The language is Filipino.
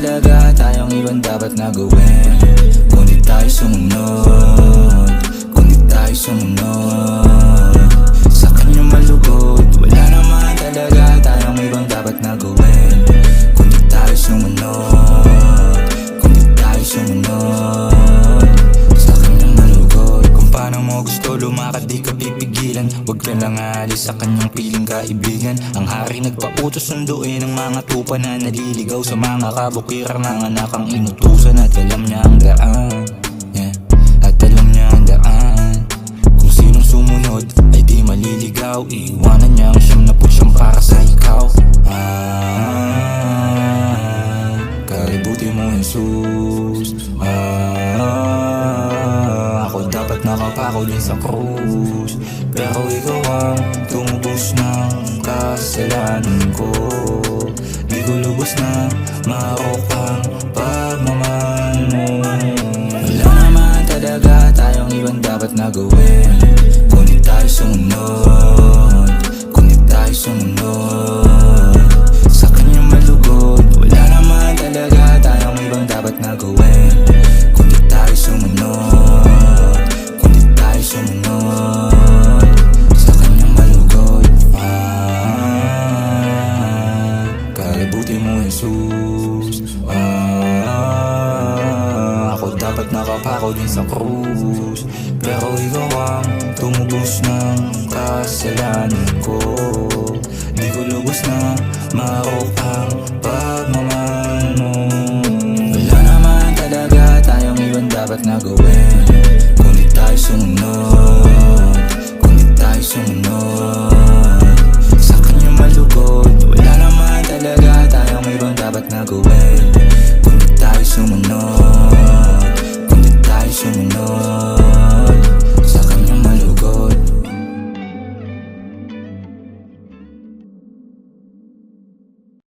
talaga tayong ibang dapat na gawin di tayo sumunod. Di tayo sumunod lumakad di ka pipigilan. Huwag ka lang aalis sa kanyang piling kaibigan. Ang hari nagpautos sunduin ang mga tupa na naliligaw Sa mga kabukirang ng anak ang inutusan At alam niya ang daan. Yeah. At alam niya ang daan. Kung sinong sumunod ay di maliligaw Iiwanan niya ang siyam na putyang para sa ikaw. Ah, Kalibuti mo Jesus. Ah, dapat nakapako din sa krus. Pero ikaw ang tumubos ng kasalanan ko. Di ko lubos na marok ang pagmamahal mo. Wala naman talaga tayong ibang dapat na gawin. Di tayo sumunod Jesus. Ah, Ako dapat nakapako din sa krus. Pero ikaw ang tumubos ng kasalanan ko. Di ko lubos na marok ang pagmamahal mo. Wala naman talaga tayong ibang dapat na gawin. Kung di tayo sumunod. Kung di tayo sumunod ibang dapat na gawin